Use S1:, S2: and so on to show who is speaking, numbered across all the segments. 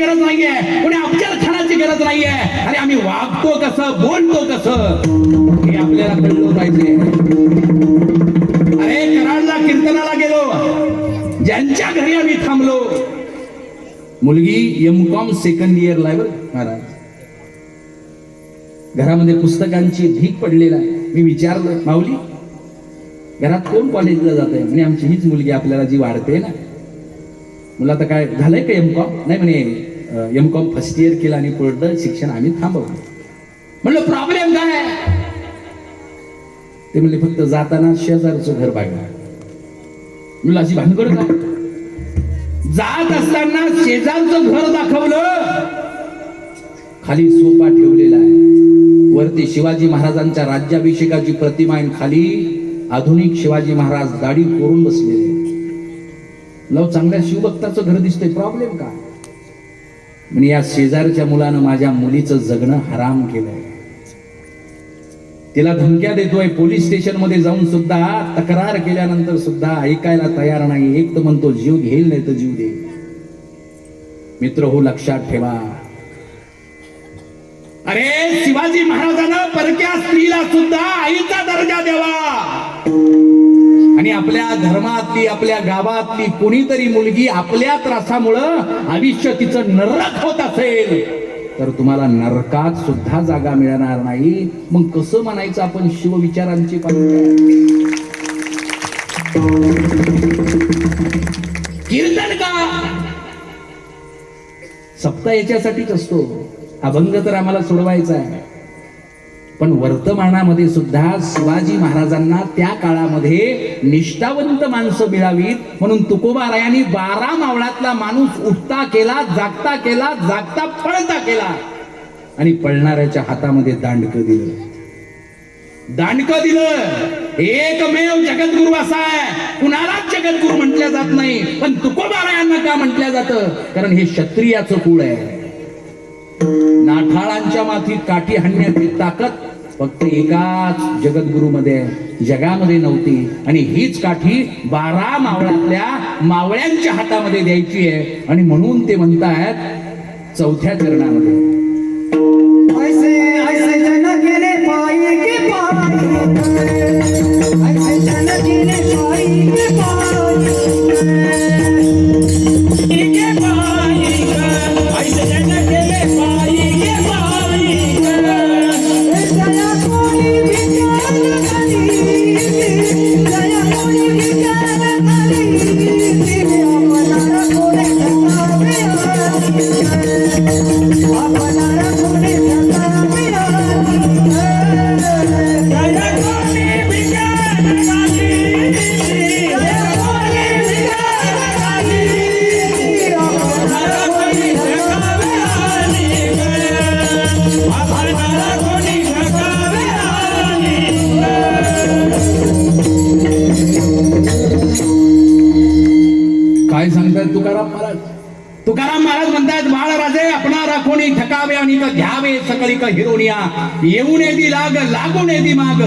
S1: गरज नाहीये. कोणी अफजल गरज नाहीये. आणि आम्ही वागतो कसं बोलतो कसं हे आपल्याला कळलं पाहिजे अरे कराडला कीर्तनाला गेलो. ज्यांच्या घरी आम्ही थांबलो. मुलगी एम कॉम सेकंड इयरला आहे महाराज. घरामध्ये पुस्तकांची भीक पडलेला आहे. मी विचारलं माऊली घरात कोण कॉलेजला जात आहे म्हणे आमची हीच मुलगी आपल्याला जी वाढते ना मुलं आता काय झालंय का एम कॉम नाही म्हणे एम कॉम फर्स्ट इयर केलं आणि पुढलं शिक्षण आम्ही थांबवलं. म्हणलं प्रॉब्लेम काय? ते म्हणले फक्त जाताना शेजारचं घर बघा म्हणलं अशी भानगड काय जात असताना शेजारचं घर दाखवलं. खाली सोपा ठेवलेला आहे. वरती शिवाजी महाराजांच्या राज्याभिषेकाची प्रतिमा आहे आणि खाली आधुनिक शिवाजी महाराज दाढी करून बसलेले लव चांगल्या शिवभक्ताचं घर दिसतंय. प्रॉब्लेम काय? म्हणजे या शेजारच्या मुलानं माझ्या मुलीचं जगणं हराम केलंय. तिला धमक्या देतोय. पोलीस स्टेशनमध्ये जाऊन सुद्धा तक्रार केल्यानंतर सुद्धा ऐकायला तयार नाही एक तर म्हणतो जीव घेईल नाही तर जीव देईल. मित्र हो लक्षात ठेवा. अरे शिवाजी महाराजांना परक्या स्त्रीला सुद्धा आईचा दर्जा द्यावा. आणि आपल्या धर्मातली आपल्या गावातली कोणीतरी मुलगी आपल्या त्रासामुळं आयुष्य तिचं नरक होत असेल. तर तुम्हाला नरकात सुद्धा जागा मिळणार नाही. मग कसं म्हणायचं आपण शिवविचारांची पाहिजे कीर्तन का? सप्ताह याच्यासाठीच असतो. अभंग तर आम्हाला सोडवायचा आहे. पण वर्तमानामध्ये सुद्धा शिवाजी महाराजांना त्या काळामध्ये निष्ठावंत माणसं मिळावीत. म्हणून तुकोबारायांनी बारा मावळातला माणूस उठता केला जागता केला जागता पळता केला. आणि पळणाऱ्याच्या हातामध्ये दांडकं दिलं. दांडकं दिलं. एकमेव जगद्गुरु असा आहे. कुणालाच जगद्गुरु म्हटल्या जात नाही. पण तुकोबारायांना का म्हटल्या जातं? कारण हे क्षत्रियाचं कुळ आहे. नाठाळांच्या माथी काठी हाणण्याची ताकद फक्त एकाच जगद्गुरु मध्ये जगामध्ये नव्हती. आणि हीच काठी बारा मावळातल्या मावळ्यांच्या हातामध्ये द्यायची आहे. आणि म्हणून ते म्हणतायत चौथ्या चरणामध्ये. तुकाराम महाराज. तुकाराम महाराज म्हणतात बाळराजे आपणा राखोनी ठकावे आणि का घ्यावे सकळी का हिरोनिया. येऊन येती लाग लागून येती माग.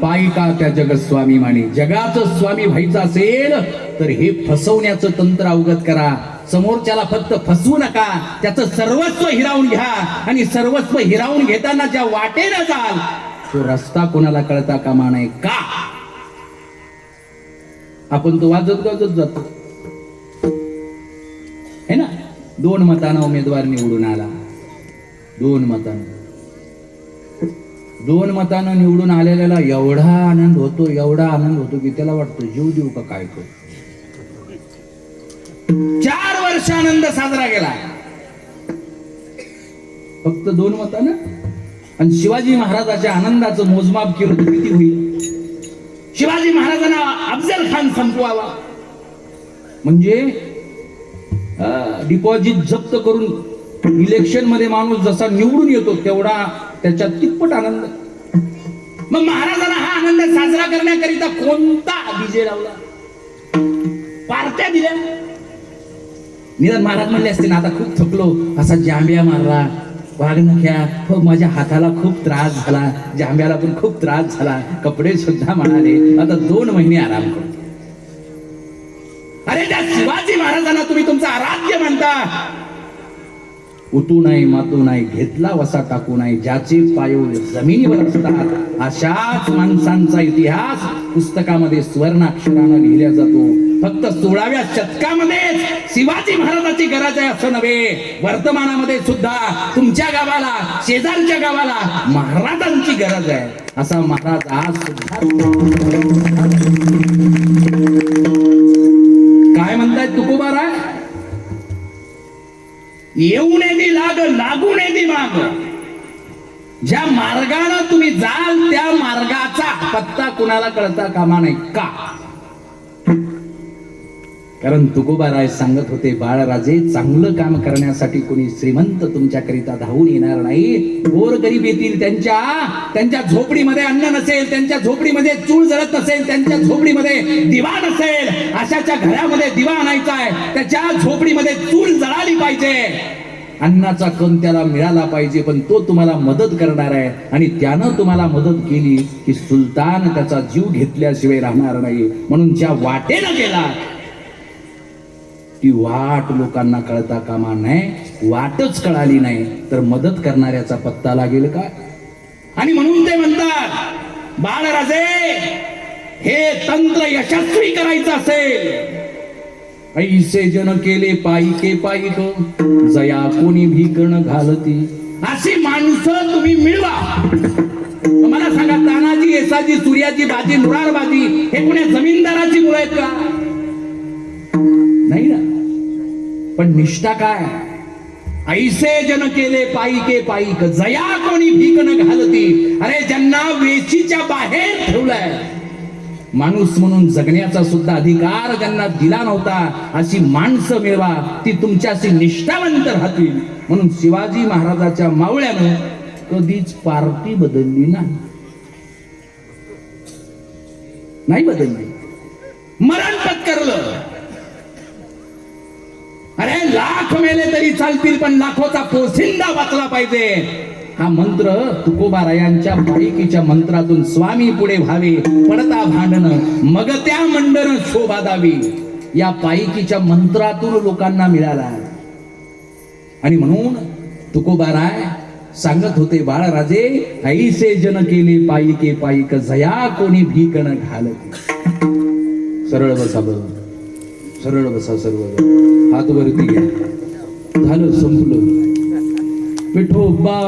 S1: पायी का त्या जगस्वामी माने? जगाचं स्वामी व्हायचं असेल तर हे फसवण्याचं तंत्र अवगत करा. समोरच्याला फक्त फसवू नका त्याचं सर्वस्व हिरावून घ्या. आणि सर्वस्व हिरावून घेताना ज्या वाटेनं जाल तो रस्ता कोणाला कळता कामा नये? का? आपण तो वाजत गाजत जातो. है ना? दोन मतानं उमेदवार निवडून आला. दोन मतानं. दोन मतानं निवडून आलेल्याला एवढा आनंद होतो एवढा आनंद होतो की त्याला वाटतो जीव देऊ का काय करू? चार वर्ष आनंद साजरा केला फक्त दोन मतानं? आणि शिवाजी महाराजाच्या आनंदाचं मोजमाप केलं तर किती होईल? शिवाजी महाराजांना अफजल खान संपवावा. म्हणजे डिपॉझिट जप्त करून इलेक्शनमध्ये माणूस जसा निवडून येतो तेवढा त्याच्यात तिप्पट आनंद. मग महाराजांना हा आनंद साजरा करण्याकरिता कोणता डीजे लावला? पार्ट्या दिल्या. निदान महाराज म्हणले असते ना आता खूप थकलो. असा जांभ्या मारला. वाघनख्या हो माझ्या हाताला खूप त्रास झाला. जांभ्याला पण खूप त्रास झाला. कपडे सुद्धा म्हणाले. आता दोन महिने आराम करतो. अरे तुम्ही तुमचं आराध्य म्हणता. उतू नाही मातू नाही घेतला वसा टाकू नाही ज्याचे पायूल जमिनीवर असतात अशाच माणसांचा इतिहास पुस्तकामध्ये स्वर्णाक्षरानं लिहिला जातो. फक्त सोळाव्या शतकामध्येच शिवाजी महाराजाची गरज आहे असं नव्हे. वर्तमानामध्ये सुद्धा तुमच्या गावाला शेजारच्या गावाला महाराजांची गरज आहे. असा महाराज आज सुद्धा तुकोबा म्हणताय येऊ येऊन येते लाग लागून येते माग. ज्या मार्गानं तुम्ही जाल त्या मार्गाचा पत्ता कुणाला कळता कामा नाही का? कारण तुकोबाराय सांगत होते बाळराजे चांगलं काम करण्यासाठी कोणी श्रीमंत तुमच्याकरिता धावून येणार नाही. गोर गरीब येतील त्यांच्या. त्यांच्या झोपडीमध्ये अन्न नसेल त्यांच्या झोपडीमध्ये चूळ जळत नसेल त्यांच्या झोपडीमध्ये दिवा नसेल. अशाच्या घरामध्ये दिवा आणायचा आहे. त्याच्या झोपडीमध्ये चूळ जळाली पाहिजे. अन्नाचा कण त्याला मिळाला पाहिजे पण तो तुम्हाला मदत करणार आहे. आणि त्यानं तुम्हाला मदत केली की सुलतान त्याचा जीव घेतल्याशिवाय राहणार नाही. म्हणून ज्या वाटेनं गेला ती वाट लोकांना कळता कामा नाही वाटच कळाली नाही तर मदत करणाऱ्याचा पत्ता लागेल का? आणि म्हणून ते म्हणतात बाळराजे हे तंत्र यशस्वी करायचं असेल. ऐसे जन केले पायी पायिक जया कोणी भीकण घालती. अशी माणसं तुम्ही मिळवा. मला सांगा तानाजी येसाजी सूर्याची बाजी नुरारबाजी हे कुण्या जमीनदाराची मुलं आहेत का? पण निष्ठा काय? ऐसे जन केले पायी के पायिक जया कोणी भीक न घालती. अरे ज्यांना वेचीच्या बाहेर ठेवलंय. माणूस म्हणून जगण्याचा सुद्धा अधिकार ज्यांना दिला नव्हता अशी माणसं मिळवा ती तुमच्याशी निष्ठावंत राहतील. म्हणून शिवाजी महाराजाच्या मावळ्यानं कधीच पार्टी बदलली नाही. नाही बदलली. मरण पत्करलं. अरे लाख मेले तरी चालतील पण लाखोचा पोसिंदा वाचला पाहिजे. हा मंत्र तुकोबारायांच्या पायकीच्या मंत्रातून स्वामी पुढे व्हावे. पडता भांडण मग त्या मंडन शोभा दावी या पायकीच्या मंत्रातून लोकांना मिळाला. आणि म्हणून तुकोबाराय सांगत होते बाळराजे ऐसे जन केले पायिके पायिक जया कोणी भीकण घालते. सरळ बसा सरळ बसा सर्व हात वरती घ्या झालं संपलं. विठोबा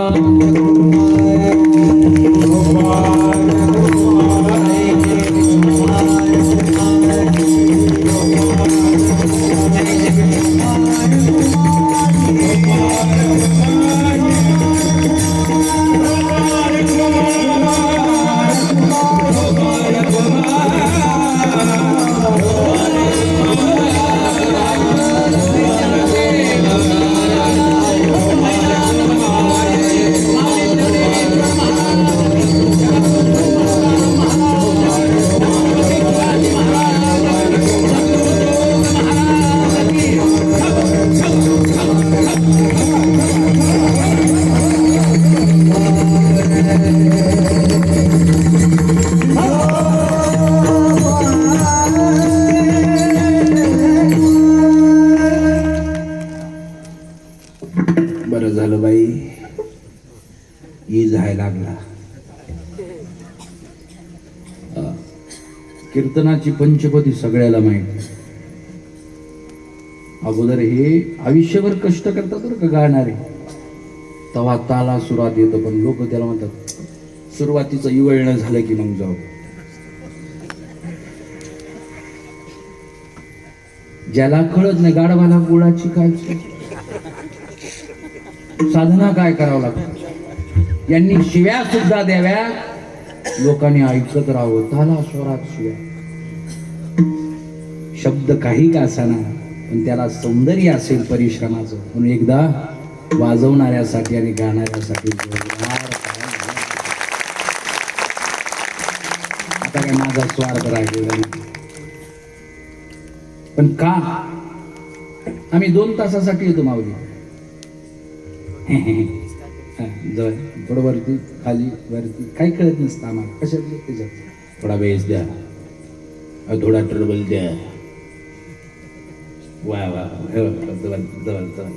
S1: झालं बाई. ये जाय लागला. कीर्तनाची पंचपदी सगळ्याला माहिती. अगोदर हे आयुष्यभर कष्ट करतात बरं का गाणारे तवा ताला सुरात येतो पण लोक त्याला म्हणतात सुरुवातीचं इवळणं झालं की मग जाऊ. ज्याला कळत नाही गाढवाला गुळाची काय साधना काय करावं लागतं? यांनी शिव्या सुद्धा द्याव्या. लोकांनी ऐकत राहावं. ताला स्वरात शिव्या. शब्द काही का असाना पण त्याला सौंदर्य असेल परिश्रमाचं. म्हणून एकदा वाजवणाऱ्यासाठी आणि गाणाऱ्यासाठी आता काय माझा स्वार्थ राहिलेला नाही. पण का? आम्ही दोन तासासाठी येतो माऊली. जवळ थोडं वरती खाली वरती काही कळत नसतं आम्हाला कशात त्याच्यात थोडा बेस द्या थोडा ट्रबल द्या वा वा जवळ जवळ जवळ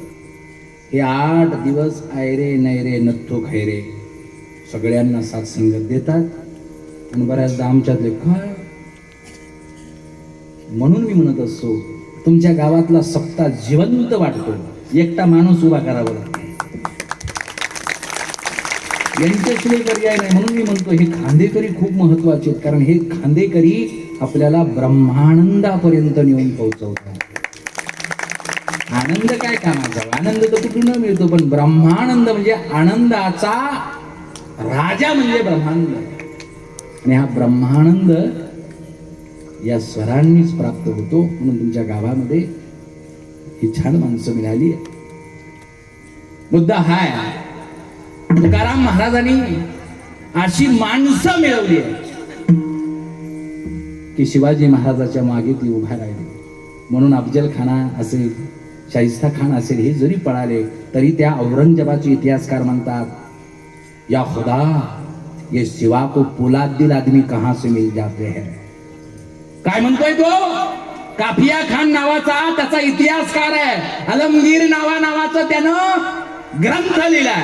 S1: हे आठ दिवस आयरे नैरे नथो खैरे सगळ्यांना साथ संगत देतात आणि बऱ्याचदा आमच्यातले काय म्हणून मी म्हणत असतो तुमच्या गावातला सप्ता जिवंत वाटतो. एकटा माणूस उभा करावा यांच्याशिवाय पर्याय नाही. म्हणून मी म्हणतो हे खांदेकरी खूप महत्त्वाचे आहेत. कारण हे खांदेकरी आपल्याला ब्रह्मानंदापर्यंत नेऊन पोहोचवतात. आनंद काय कामाचा? आनंद तर कुठून मिळतो? पण ब्रह्मानंद म्हणजे आनंदाचा राजा म्हणजे ब्रह्मानंद. आणि हा ब्रह्मानंद या स्वरांनीच प्राप्त होतो. म्हणून तुमच्या गावामध्ये ही छान माणसं मिळाली आहे मुद्दा हाय. तुकाराम महाराजांनी अशी माणसं मिळवली की शिवाजी महाराजाच्या मागे ती उभा राहिली. म्हणून अफजल खाना असेल शाहिस्ता खान असेल हे जरी पळाले तरी त्या औरंगजेबाचे इतिहासकार म्हणतात या खुदा ये शिवा को पोलाद दिल आदमी कहां से मिल जाते हैं? काय म्हणतोय तो? काफिया खान नावाचा त्याचा इतिहासकार आहे. अलमगीर नावा नावाचं त्यानं ग्रंथ लिहिलाय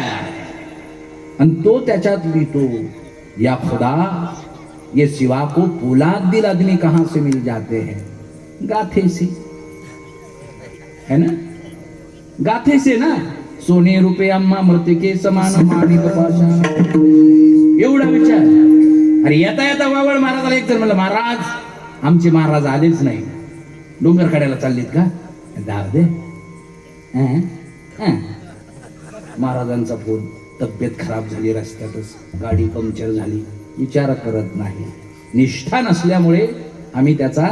S1: आणि तो त्याच्यात लिहितो या खुदा ये शिवा को पोलाद दिल आदमी कहां से मिल जाते हैं? गाथे से। है ना? गाथे से ना? सोने रुपये अम्मा मृतिके समान माणिक पाषाण एवढा विचार। अरे येता येता वावळ महाराजाला एक जण म्हणलं महाराज आमचे महाराज आलेच नाही. डोंगर कड्याला चाललेत का? दाब दे. महाराजांचा फोन. तब्येत खराब झाली रस्त्यातच गाडी पंक्चर झाली विचार करत नाही. निष्ठा नसल्यामुळे आम्ही त्याचा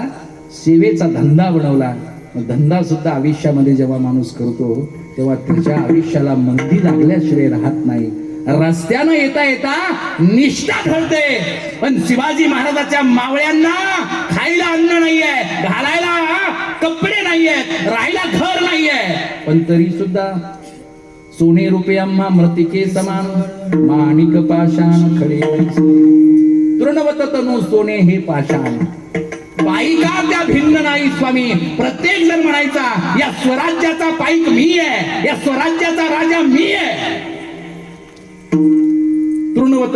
S1: सेवेचा धंदा बनवला. धंदा सुद्धा आयुष्यामध्ये जेव्हा माणूस करतो तेव्हा त्याच्या आयुष्याला मंदी लागल्याशिवाय राहत नाही. रस्त्यानं येता येता निष्ठा ठरते पण शिवाजी महाराजाच्या मावळ्यांना खायला अन्न नाहीये घालायला कपडे नाहीयेत राहायला घर नाहीये. पण तरी सुद्धा सोने रुपये मृतिके समान माणिक पाषाण खडे तृणवत तनु सोने हे पाषाण। पायिका त्या भिन्न नाही स्वामी. प्रत्येक जण म्हणायचा या स्वराज्याचा पाईक मी आहे या स्वराज्याचा राजा मी आहे. तृणवत